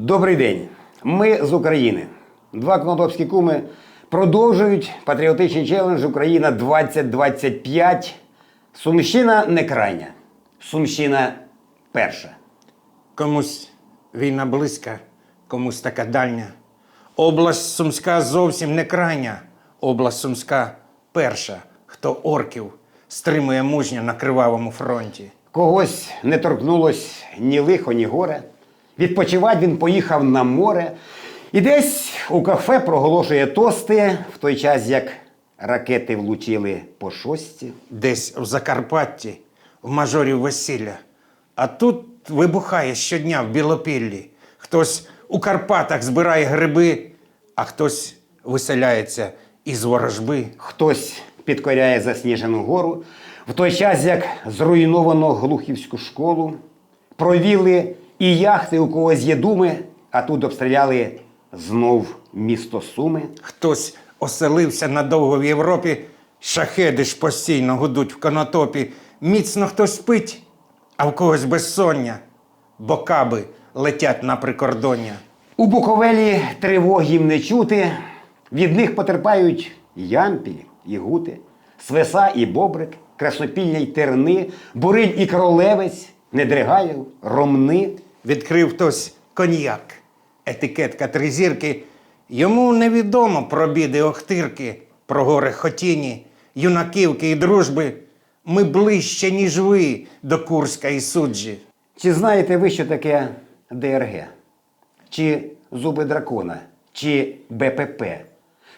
Добрий день. Ми з України. Два конотопські куми продовжують патріотичний челендж Україна 2025. Сумщина не крайня. Сумщина перша. Комусь війна близька, комусь така дальня. Область Сумська зовсім не крайня. Область Сумська перша, хто орків стримує мужньо на кривавому фронті. Когось не торкнулось ні лихо, ні горе. Відпочивати він поїхав на море. І десь у кафе проголошує тости в той час, як ракети влучили по шості. Десь в Закарпатті, в мажорів весілля. А тут вибухає щодня в Білопіллі. Хтось у Карпатах збирає гриби, а хтось виселяється із ворожби. Хтось підкоряє засніжену гору, в той час як зруйновано Глухівську школу, провіли і яхти, у когось є думи, а тут обстріляли знов місто Суми. Хтось оселився надовго в Європі, шахеди ж постійно гудуть в конотопі. Міцно хтось спить, а в когось безсоння, бо каби летять на прикордоння. У Буковелі тривогів не чути, від них потерпають ямпіль і гути, свеса і бобрик, краснопілля й терни, буриль і королевець, недригаєв, ромни. Відкрив хтось коньяк, етикетка тризірки. Йому невідомо про біди Охтирки, про горе Хотіні, юнаківки і дружби. Ми ближче, ніж ви, до Курська і суджі. Чи знаєте ви, що таке ДРГ? Чи зуби дракона? Чи БПП?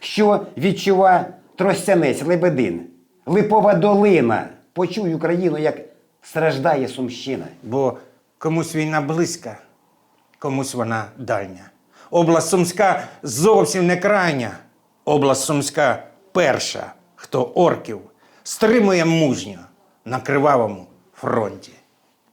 Що відчува тростянець Лебедин? Липова долина. Почуй Україну, як страждає Сумщина. Бо комусь війна близька, комусь вона дальня. Область Сумська зовсім не крайня. Область Сумська перша, хто орків стримує мужньо на кривавому фронті.